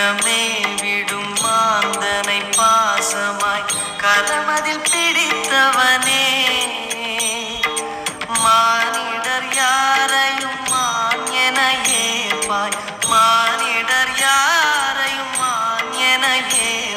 நெஞ்சமே விடும் மாந்தனை பாசமாய் கரமதில் பிடித்தவனே. மானிடர் யாரையும் மான் என ஏப்பாய் மான்